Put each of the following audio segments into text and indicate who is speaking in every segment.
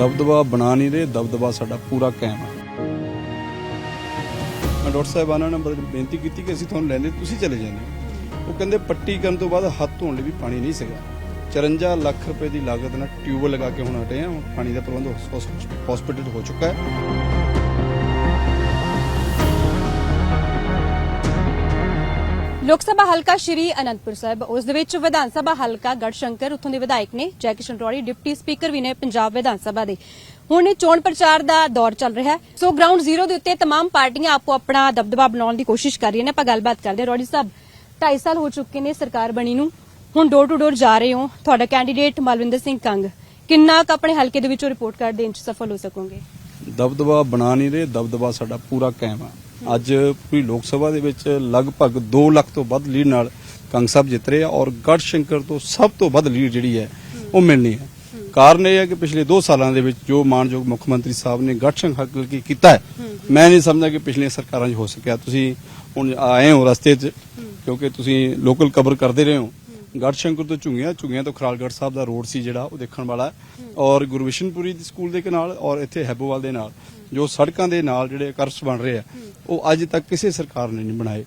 Speaker 1: ਦਬਦਬਾ ਬਣਾ ਨਹੀਂ ਰਹੇ, ਦਬਦਬਾ ਸਾਡਾ ਪੂਰਾ ਕਾਇਮ ਹੈ ਮੈਂ ਡਾਕਟਰ ਸਾਹਿਬਾਨਾਂ ਨੇ ਬੜੀ ਬੇਨਤੀ ਕੀਤੀ ਕਿ ਅਸੀਂ ਤੁਹਾਨੂੰ ਲੈਂਦੇ ਤੁਸੀਂ ਚਲੇ ਜਾਂਦੇ ਉਹ ਕਹਿੰਦੇ ਪੱਟੀ ਕਰਨ ਤੋਂ ਬਾਅਦ ਹੱਥ ਧੋਣ ਲਈ ਵੀ ਪਾਣੀ ਨਹੀਂ ਸੀਗਾ। 54 ਲੱਖ ਰੁਪਏ ਦੀ ਲਾਗਤ ਨਾਲ ਟਿਊਬ ਲਗਾ ਕੇ ਹੁਣ ਹਟੇ ਆ, ਹੁਣ ਪਾਣੀ ਦਾ ਪ੍ਰਬੰਧ ਹਸਪੀਟਲ 'ਚ ਹੋ ਚੁੱਕਾ ਹੈ।
Speaker 2: ਲੋਕ ਸਭਾ ਹਲਕਾ ਸ਼੍ਰੀ ਅਨੰਦਪੁਰ ਸਾਹਿਬ ਉਸ ਦੇ ਵਿੱਚ ਵਿਧਾਨ ਸਭਾ ਹਲਕਾ ਗੜਸ਼ੰਕਰ ਉੱਥੋਂ ਦੇ ਵਿਧਾਇਕ ਨੇ ਜੈ ਕਿਸ਼ਨ ਰੋੜੀ ਡਿਪਟੀ ਸਪੀਕਰ ਵੀ ਨੇ ਪੰਜਾਬ ਵਿਧਾਨ ਸਭਾ ਦੇ ਹੁਣ ਇਹ ਚੋਣ ਪ੍ਰਚਾਰ ਦਾ ਦੌਰ ਚੱਲ ਰਿਹਾ ਹੈ ਸੋ ਗਰਾਊਂਡ ਜ਼ੀਰੋ ਦੇ ਉੱਤੇ तमाम ਪਾਰਟੀਆਂ ਆਪੋ ਆਪਣਾ ਦਬਦਬਾ ਬਣਾਉਣ ਦੀ ਕੋਸ਼ਿਸ਼ ਕਰ ਰਹੀਆਂ ਨੇ ਆਪਾਂ ਗੱਲਬਾਤ ਕਰਦੇ ਹਾਂ ਰੋੜੀ ਸਾਹਿਬ 2.5 ਸਾਲ ਹੋ ਚੁੱਕੇ ਨੇ ਸਰਕਾਰ ਬਣੀ ਨੂੰ ਹੁਣ ਡੋਰ ਟੂ ਡੋਰ ਜਾ ਰਹੇ ਹੋ ਤੁਹਾਡਾ ਕੈਂਡੀਡੇਟ ਮਲਵਿੰਦਰ ਸਿੰਘ ਕੰਗ ਕਿੰਨਾ ਕੁ ਆਪਣੇ ਹਲਕੇ ਦੇ ਵਿੱਚੋਂ ਰਿਪੋਰਟ ਕਾਰਡ ਦੇਣ ਚ ਸਫਲ ਹੋ ਸਕੋਗੇ
Speaker 1: ਦਬਦਬਾ ਬਣਾ ਨਹੀਂ ਰਹੇ ਦਬਦਬਾ ਸਾਡਾ ਪੂਰਾ ਕਾਇਮ ਹੈ ਅੱਜ ਪੂਰੀ ਲੋਕ ਸਭਾ ਦੇ ਵਿੱਚ ਲਗਭਗ 2 ਲੱਖ ਤੋਂ ਵੱਧ ਲੀਡ ਨਾਲ ਕੰਗ ਸਾਹਿਬ ਜਿੱਤ ਰਹੇ ਆ ਔਰ ਗੜ ਸ਼ੰਕਰ ਤੋਂ ਸਭ ਤੋਂ ਵੱਧ ਲੀਡ ਜਿਹੜੀ ਹੈ ਉਹ ਮਿਲਣੀ ਹੈ। ਕਾਰਨ ਇਹ ਹੈ ਕਿ ਪਿਛਲੇ 2 ਸਾਲਾਂ ਦੇ ਵਿੱਚ ਜੋ ਮਾਨਯੋਗ ਮੁੱਖ ਮੰਤਰੀ ਸਾਹਿਬ ਨੇ ਗੜਸ਼ੰਕਰ ਹਲਕੇ ਕੀਤਾ ਹੈ, ਮੈਂ ਨਹੀਂ ਸਮਝਦਾ ਕਿ ਪਿਛਲੀਆਂ ਸਰਕਾਰਾਂ 'ਚ ਹੋ ਸਕਿਆ। ਤੁਸੀਂ ਹੁਣ ਆਏ ਹੋ ਰਸਤੇ 'ਚ, ਕਿਉਂਕਿ ਤੁਸੀਂ ਲੋਕਲ ਕਵਰ ਕਰਦੇ ਰਹੇ ਹੋ। ਗੜਸ਼ੰਕਰ ਤੋਂ ਝੁੰਗੀਆਂ ਝੁੰਗੀਆਂ ਤੋਂ ਖਰਾਲਗੜ੍ਹ ਸਾਹਿਬ ਦਾ ਰੋਡ ਸੀ ਜਿਹੜਾ, ਉਹ ਦੇਖਣ ਵਾਲਾ ਔਰ ਗੁਰਵਿਸ਼ਨਪੁਰੀ ਦੀ ਸਕੂਲ ਦੇ ਨਾਲ ਔਰ ਇੱਥੇ ਹੈਬੋਵਾਲ ਦੇ ਨਾਲ। ਜੋ ਸੜਕਾਂ ਦੇ ਨਾਲ ਜਿਹੜੇ ਕਰਸ ਬਣ ਰਹੇ ਆ ਉਹ ਅੱਜ ਤੱਕ ਕਿਸੇ ਸਰਕਾਰ ਨੇ ਨਹੀਂ ਬਣਾਏ।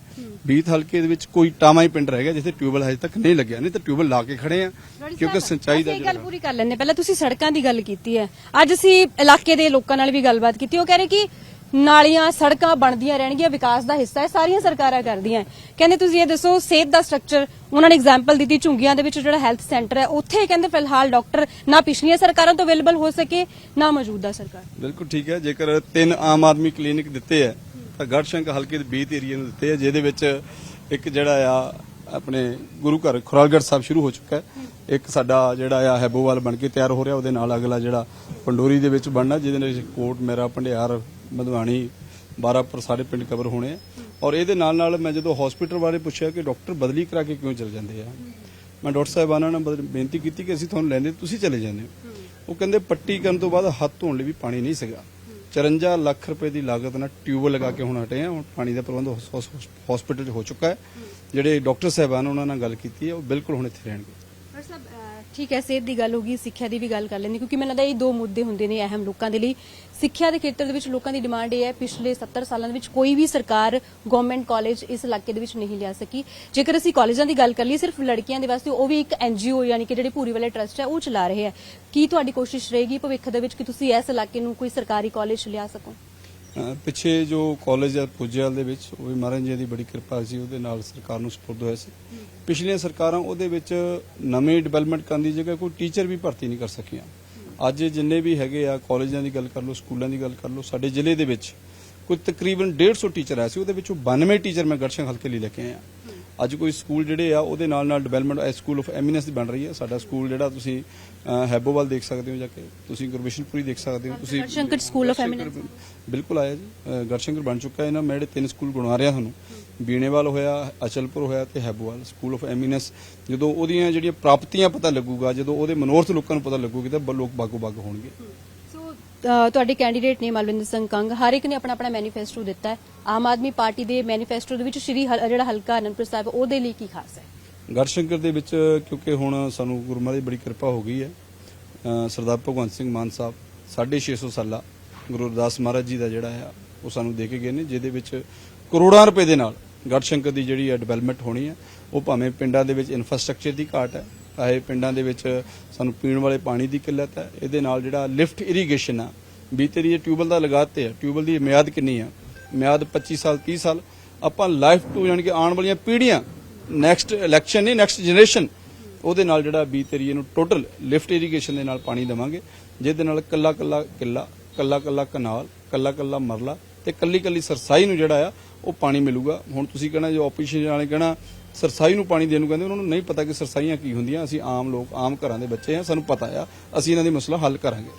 Speaker 1: ਬੀਤ ਹਲਕੇ ਦੇ ਵਿੱਚ ਕੋਈ ਟਾਮਾ ਹੀ ਪਿੰਡ ਰਹਿ ਗਿਆ ਜਿੱਥੇ ਟਿਊਬਲ ਹਜੇ ਤੱਕ ਨਹੀਂ ਲੱਗਿਆ। ਨਹੀਂ ਤਾਂ ਟਿਊਬਲ ਲਾ ਕੇ ਖੜੇ ਆ ਕਿਉਂਕਿ ਸਿੰਚਾਈ ਦਾ
Speaker 2: ਇਹ ਗੱਲ ਪੂਰੀ ਕਰ ਲੈਂਦੇ ਪਹਿਲਾਂ ਤੁਸੀਂ ਸੜਕਾਂ ਦੀ ਗੱਲ ਕੀਤੀ ਹੈ। ਅੱਜ ਅਸੀਂ ਇਲਾਕੇ ਦੇ ਲੋਕਾਂ ਨਾਲ ਵੀ ਗੱਲਬਾਤ ਕੀਤੀ। ਉਹ ਕਹਿ ਰਹੇ ਕਿ ਨਾਲੀਆਂ, ਸੜਕਾਂ ਬਣਦੀਆਂ ਰਹਿਣਗੀਆਂ, ਵਿਕਾਸ ਦਾ ਹਿੱਸਾ ਹੈ, ਸਾਰੀਆਂ ਸਰਕਾਰਾਂ ਕਰਦੀਆਂ ਕਹਿੰਦੇ ਤੁਸੀਂ ਇਹ ਦੱਸੋ, ਸਿਹਤ ਦਾ ਸਟਰਕਚਰ ਉਹਨਾਂ ਨੇ ਐਗਜ਼ਾਮਪਲ ਦਿੱਤੀ ਝੁੰਗੀਆਂ ਦੇ ਵਿੱਚ ਜਿਹੜਾ ਹੈਲਥ ਸੈਂਟਰ ਹੈ, ਉੱਥੇ ਕਹਿੰਦੇ ਫਿਲਹਾਲ ਡਾਕਟਰ ਨਾ ਪਿਛਲੀਆਂ ਸਰਕਾਰਾਂ ਤੋਂ ਅਵੇਲੇਬਲ ਹੋ ਸਕੇ, ਨਾ ਮੌਜੂਦਾ ਸਰਕਾਰ।
Speaker 1: ਬਿਲਕੁਲ ਠੀਕ ਹੈ, ਜੇਕਰ ਤਿੰਨ ਆਮ ਆਦਮੀ ਕਲੀਨਿਕ ਦਿੱਤੇ ਆ ਤਾਂ ਗੜਸ਼ੰਕ ਹਲਕੇ ਦੇ 20 ਏਰੀਆ ਨੂੰ ਦਿੱਤੇ ਆ ਜਿਹਦੇ ਵਿੱਚ ਇੱਕ ਜਿਹੜਾ ਆ, ਆਪਣੇ ਗੁਰੂ ਘਰ ਖੁਰਾਲਗੜ ਸਾਹਿਬ ਸ਼ੁਰੂ ਹੋ ਚੁੱਕਾ ਹੈ। ਇੱਕ ਸਾਡਾ ਜਿਹੜਾ ਆ, ਹੈਬੋਵਾਲ ਬਣ ਕੇ ਤਿਆਰ ਹੋ ਰਿਹਾ, ਉਹਦੇ ਨਾਲ ਅਗਲਾ ਜਿਹੜਾ ਪੰਡੋਰੀ ਦੇ ਵਿੱਚ ਬਣਨਾ, ਜਿਹਦੇ ਵਿੱਚ ਕੋਟ, ਮੇਰਾ, ਭੰਡਿਆਰ ਮਧਵਾਣੀ, ਬਾਰਾਪੁਰ ਸਾਰੇ ਪਿੰਡ ਕਵਰ ਹੋਣੇ ਆ। ਔਰ ਇਹਦੇ ਨਾਲ ਨਾਲ ਮੈਂ ਜਦੋਂ ਹਸਪੀਟਲ ਬਾਰੇ ਪੁੱਛਿਆ ਕਿ ਡਾਕਟਰ ਬਦਲੀ ਕਰਾ ਕੇ ਕਿਉਂ ਚਲੇ ਜਾਂਦੇ ਆ, ਮੈਂ ਡਾਕਟਰ ਸਾਹਿਬਾਨਾਂ ਨੇ ਬੜੀ ਬੇਨਤੀ ਕੀਤੀ ਕਿ ਅਸੀਂ ਤੁਹਾਨੂੰ ਲੈਂਦੇ, ਤੁਸੀਂ ਚਲੇ ਜਾਂਦੇ ਉਹ ਕਹਿੰਦੇ ਪੱਟੀ ਕਰਨ ਤੋਂ ਬਾਅਦ ਹੱਥ ਧੋਣ ਲਈ ਵੀ ਪਾਣੀ ਨਹੀਂ ਸੀਗਾ। 54 ਲੱਖ ਰੁਪਏ ਦੀ ਲਾਗਤ ਨਾਲ ਟਿਊਬ ਲਗਾ ਕੇ ਹੁਣ ਹਟੇ ਆ, ਹੁਣ ਪਾਣੀ ਦਾ ਪ੍ਰਬੰਧ ਹਸਪੀਟਲ 'ਚ ਹੋ ਚੁੱਕਾ ਹੈ। ਜਿਹੜੇ ਡਾਕਟਰ ਸਾਹਿਬਾਨ ਉਹਨਾਂ ਨਾਲ ਗੱਲ ਕੀਤੀ ਹੈ, ਉਹ ਬਿਲਕੁਲ ਹੁਣ ਇੱਥੇ ਰਹਿਣਗੇ।
Speaker 2: ਠੀਕ ਹੈ, ਸਿਹਤ ਦੀ ਗੱਲ ਹੋਗੀ ਸਿੱਖਿਆ ਦੀ ਵੀ ਗੱਲ ਕਰ ਲੈਂਦੇ ਕਿਉਂਕਿ ਮੈਨੂੰ ਲੱਗਦਾ ਇਹ ਦੋ ਮੁੱਦੇ ਹੁੰਦੇ ਨੇ ਅਹਿਮ ਲੋਕਾਂ ਦੇ ਲਈ। ਸਿੱਖਿਆ ਦੇ ਖੇਤਰ ਦੇ ਵਿੱਚ ਲੋਕਾਂ ਦੀ ਡਿਮਾਂਡ ਇਹ ਹੈ, ਪਿਛਲੇ 70 ਸਾਲਾਂ ਦੇ ਵਿੱਚ ਕੋਈ ਵੀ ਸਰਕਾਰ ਗਵਰਨਮੈਂਟ ਕਾਲਜ ਇਸ ਇਲਾਕੇ ਦੇ ਵਿੱਚ ਨਹੀਂ ਲਿਆ ਸਕੀ। ਜੇਕਰ ਅਸੀਂ ਕਾਲਜਾਂ ਦੀ ਗੱਲ ਕਰ ਲਈ ਸਿਰਫ ਲੜਕੀਆਂ ਦੇ ਵਾਸਤੇ, ਉਹ ਵੀ ਇੱਕ ਐਨਜੀਓ ਯਾਨੀ ਕਿ ਜਿਹੜੇ ਪੂਰੀ ਵਾਲੇ ਟਰਸਟ ਹੈ, ਉਹ ਚਲਾ ਰਹੇ ਹੈ। ਕੀ ਤੁਹਾਡੀ ਕੋਸ਼ਿਸ਼ ਰਹੇਗੀ ਭਵਿੱਖ ਦੇ ਵਿੱਚ ਕਿ ਤੁਸੀਂ ਇਸ ਇਲਾਕੇ ਨੂੰ ਕੋਈ ਸਰਕਾਰੀ ਕਾਲਜ ਲਿਆ ਸਕੋ?
Speaker 1: ਅਹ ਪਿੱਛੇ ਜੋ ਕਾਲਜ ਆ ਪੁੱਜੇਵਾਲ ਦੇ ਵਿੱਚ, ਉਹ ਵੀ ਮਹਾਰਾਜ ਜੀ ਦੀ ਬੜੀ ਕਿਰਪਾ ਸੀ, ਉਹਦੇ ਨਾਲ ਸਰਕਾਰ ਨੂੰ ਸਪੁਰਦ ਹੋਇਆ ਸੀ। ਪਿਛਲੀਆਂ ਸਰਕਾਰਾਂ ਉਹਦੇ ਵਿੱਚ ਨਵੇਂ ਡਿਵੈਲਪਮੈਂਟ ਕਰਨ ਦੀ ਜਗ੍ਹਾ ਕੋਈ ਟੀਚਰ ਵੀ ਭਰਤੀ ਨਹੀਂ ਕਰ ਸਕੀਆਂ। ਅੱਜ ਜਿੰਨੇ ਵੀ ਹੈਗੇ ਆ, ਕਾਲਜਾਂ ਦੀ ਗੱਲ ਕਰ ਲਓ, ਸਕੂਲਾਂ ਦੀ ਗੱਲ ਕਰ ਲਓ, ਸਾਡੇ ਜ਼ਿਲ੍ਹੇ ਦੇ ਵਿੱਚ ਕੋਈ ਤਕਰੀਬਨ 150 ਟੀਚਰ ਆਏ ਸੀ, ਉਹਦੇ ਵਿੱਚੋਂ 92 ਟੀਚਰ ਮੈਂ ਗੜਸ਼ੰਕ ਹਲਕੇ ਲਈ ਲੈ ਕੇ ਆਇਆ। ਅੱਜ ਕੋਈ ਸਕੂਲ ਜਿਹੜੇ ਆ ਉਹਦੇ ਨਾਲ ਨਾਲ ਡਿਵੈਲਪਮੈਂਟ ਸਕੂਲ ਆਫ ਐਮੀਨੈਂਸ ਦੀ ਬਣ ਰਹੀ ਹੈ। ਸਾਡਾ ਸਕੂਲ ਜਿਹੜਾ ਤੁਸੀਂ ਹੈਬੋਵਾਲ ਦੇਖ ਸਕਦੇ ਹੋ ਜਾ ਕੇ ਤੁਸੀਂ ਗੁਰਬਿਸ਼ਨਪੁਰੀ ਦੇਖ ਸਕਦੇ ਹੋ। ਤੁਸੀਂ
Speaker 2: ਗੜਸ਼ੰਕਰ School of
Speaker 1: ਗੜਸ਼ੰਕਰ ਬਿਲਕੁਲ ਆਇਆ ਜੀ। ਅਹ, ਗੜਸ਼ੰਕਰ ਬਣ ਚੁੱਕਾ ਹੈ ਨਾ ਮੈਂ ਜਿਹੜੇ ਤਿੰਨ ਸਕੂਲ ਗੁਣਾ ਰਿਹਾ ਤੁਹਾਨੂੰ। ਬੀਣੇਵਾਲ ਹੋਇਆ ਅਚਲਪੁਰ ਹੋਇਆ ਤੇ ਹੈਬੋਵਾਲ ਸਕੂਲ ਆਫ ਐਮੀਨੈਂਸ ਜਦੋਂ ਉਹਦੀਆਂ ਜਿਹੜੀਆਂ ਪ੍ਰਾਪਤੀਆਂ ਪਤਾ ਲੱਗੂਗਾ ਜਦੋਂ ਉਹਦੇ ਮਨੋਰਥ ਲੋਕਾਂ ਨੂੰ ਪਤਾ ਲੱਗੂਗੀ ਤਾਂ ਲੋਕ ਬਾਗੋ ਬਾਗ ਹੋਣਗੇ।
Speaker 2: ਤੁਹਾਡੇ ਕੈਂਡੀਡੇਟ ਨੇ ਮਲਵਿੰਦਰ ਸਿੰਘ ਕੰਗ, ਹਰ ਇੱਕ ਨੇ ਆਪਣਾ ਆਪਣਾ ਮੈਨੀਫੈਸਟੋ ਦਿੱਤਾ ਹੈ। ਆਮ ਆਦਮੀ ਪਾਰਟੀ ਦੇ ਮੈਨੀਫੈਸਟੋ ਦੇ ਵਿੱਚ ਸ਼੍ਰੀ ਜਿਹੜਾ ਹਲਕਾ ਅਨੰਦਪੁਰ ਸਾਹਿਬ, ਉਹਦੇ ਲਈ ਕੀ ਖਾਸ ਹੈ?
Speaker 1: ਗੜਸ਼ੰਕਰ ਦੇ ਵਿੱਚ, ਕਿਉਂਕਿ ਹੁਣ ਸਾਨੂੰ ਗੁਰੂ ਮਹਾਰਾਜ ਦੀ ਬੜੀ ਕਿਰਪਾ ਹੋ ਗਈ ਹੈ ਸਰਦਾਰ ਭਗਵੰਤ ਸਿੰਘ ਮਾਨ ਸਾਹਿਬ 650 ਸਾਲਾ ਗੁਰੂ ਰਵਿਦਾਸ ਮਹਾਰਾਜ ਜੀ ਦਾ ਜਿਹੜਾ ਹੈ, ਉਹ ਸਾਨੂੰ ਦੇ ਕੇ ਗਏ ਨੇ, ਜਿਹਦੇ ਵਿੱਚ ਕਰੋੜਾਂ ਰੁਪਏ ਦੇ ਨਾਲ ਗੜਸ਼ੰਕਰ ਦੀ ਜਿਹੜੀ ਹੈ ਡਿਵੈਲਪਮੈਂਟ ਹੋਣੀ ਹੈ, ਉਹ ਭਾਵੇਂ ਪਿੰਡਾਂ ਦੇ ਵਿੱਚ ਇਨਫਰਾਸਟ੍ਰਕਚਰ ਦੀ ਘਾਟ ਹੈ ਚਾਹੇ ਪਿੰਡਾਂ ਦੇ ਵਿੱਚ ਸਾਨੂੰ ਪੀਣ ਵਾਲੇ ਪਾਣੀ ਦੀ ਕਿੱਲਤ ਹੈ। ਇਹਦੇ ਨਾਲ ਜਿਹੜਾ ਲਿਫਟ ਇਰੀਗੇਸ਼ਨ ਆ, ਬੀਤੇ ਦੀ ਟਿਊਬਲ ਦਾ ਲਗਾਤੇ ਆ। ਟਿਊਬਲ ਦੀ ਮਿਆਦ ਕਿੰਨੀ ਆ? ਮਿਆਦ 25 ਸਾਲ 30 ਸਾਲ। ਆਪਾਂ ਲਾਈਫ ਟੂ ਯਾਨੀ ਕਿ ਆਉਣ ਵਾਲੀਆਂ ਪੀੜ੍ਹੀਆਂ ਨੈਕਸਟ ਇਲੈਕਸ਼ਨ ਨਹੀਂ ਨੈਕਸਟ ਜਨਰੇਸ਼ਨ ਉਹਦੇ ਨਾਲ ਜਿਹੜਾ ਬੀਤ ਨੂੰ ਟੋਟਲ ਲਿਫਟ ਇਰੀਗੇਸ਼ਨ ਦੇ ਨਾਲ ਪਾਣੀ ਦੇਵਾਂਗੇ। ਜਿਹਦੇ ਨਾਲ ਕੱਲਾ ਕੱਲਾ ਕਿੱਲਾ ਕੱਲਾ ਕੱਲਾ ਕਨਾਲ ਕੱਲਾ ਕੱਲਾ ਮਰਲਾ ਤੇ ਕੱਲੀ ਕੱਲੀ ਸਰਸਾਈ ਨੂੰ ਜਿਹੜਾ ਆ ਉਹ ਪਾਣੀ ਮਿਲੂਗਾ। ਹੁਣ ਤੁਸੀਂ ਕਹਿਣਾ ਜੋ ਆਪੋਜੀਸ਼ਨ ਵਾਲੇ ਕਹਿਣਾ ਸਰਸਾਈ ਨੂੰ ਪਾਣੀ ਦੇਣ ਨੂੰ ਕਹਿੰਦੇ ਉਹਨਾਂ ਨੂੰ ਨਹੀਂ ਪਤਾ ਕਿ ਸਰਸਾਈਆਂ ਕੀ ਹੁੰਦੀਆਂ। ਅਸੀਂ ਆਮ ਲੋਕ ਆਮ ਘਰਾਂ ਦੇ ਬੱਚੇ ਆ ਸਾਨੂੰ ਪਤਾ ਆ। ਅਸੀਂ ਇਹਨਾਂ ਦੀ ਮਸਲਾ ਹੱਲ ਕਰਾਂਗੇ।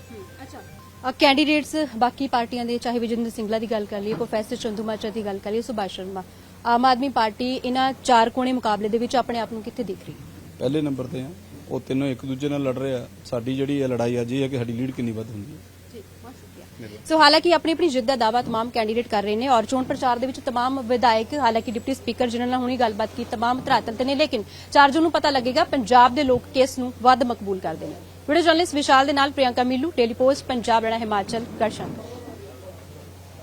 Speaker 2: ਅੱਛਾ। ਕੈਂਡੀਡੇਟਸ ਬਾਕੀ ਪਾਰਟੀਆਂ ਦੇ ਚਾਹੇ ਵਿਜੇਂਦਰ ਸਿੰਗਲਾ ਦੀ ਗੱਲ ਕਰ ਲਈਏ ਪ੍ਰੋਫੈਸਰ ਚੰਦੂ ਮਾਚਾ ਦੀ ਗੱਲ ਕਰ ਲਈਏ ਸੁਭਾਸ਼ ਸ਼ਰਮਾ। ਆਮ ਆਦਮੀ ਪਾਰਟੀ ਇਹਨਾਂ ਚਾਰ ਕੋਣੇ ਮੁਕਾਬਲੇ ਦੇ ਵਿੱਚ ਆਪਣੇ ਆਪ ਨੂੰ ਕਿੱਥੇ ਦੇਖ ਰਹੀ
Speaker 1: ਪਹਿਲੇ ਨੰਬਰ ਤੇ ਆ। ਉਹ ਤਿੰਨੋਂ ਇੱਕ ਦੂਜੇ ਨਾਲ ਲੜ ਰਹੇ ਆ। ਸਾਡੀ ਜਿਹੜੀ ਇਹ ਲੜਾਈ ਅੱਜ ਇਹ ਹੈ ਕਿ ਸਾਡੀ ਲੀਡ ਕਿੰਨੀ ਵੱਧ ਹੁੰਦੀ ਹੈ।
Speaker 2: ਸੋ ਹਾਲਾਂਕਿ ਆਪਣੀ ਆਪਣੀ ਜਿੱਤ ਦਾ ਦਾਵਾ तमाम ਕੈਂਡੀਡੇਟ ਕਰ ਰਹੇ ਨੇ ਔਰ ਚੋਣ ਪ੍ਰਚਾਰ ਦੇ ਵਿੱਚ तमाम ਵਿਧਾਇਕ ਹਾਲਾਂਕਿ ਡਿਪਟੀ ਸਪੀਕਰ ਜਿਨ੍ਹਾਂ ਨਾਲ ਹੁਣੀ ਗੱਲਬਾਤ ਕੀਤੀ तमाम ਧਰਾਤਲ ਤੇ ਨੇ ਲੇਕਿਨ 4 ਜੂਨ ਨੂੰ ਪਤਾ ਲੱਗੇਗਾ ਪੰਜਾਬ ਦੇ ਲੋਕ ਕਿਸ ਨੂੰ ਵੱਧ ਮਕਬੂਲ ਕਰਦੇ ਨੇ ਵੀਡੀਓ ਜਰਨਲਿਸਟ ਵਿਸ਼ਾਲ ਦੇ ਨਾਲ ਪ੍ਰਿਯੰਕਾ ਮਿੱਲੂ ਡੇਲੀ ਪੋਸਟ ਪੰਜਾਬ ਰਣਾ ਹਿਮਾਚਲ ਗੜਸ਼ੰਕਰ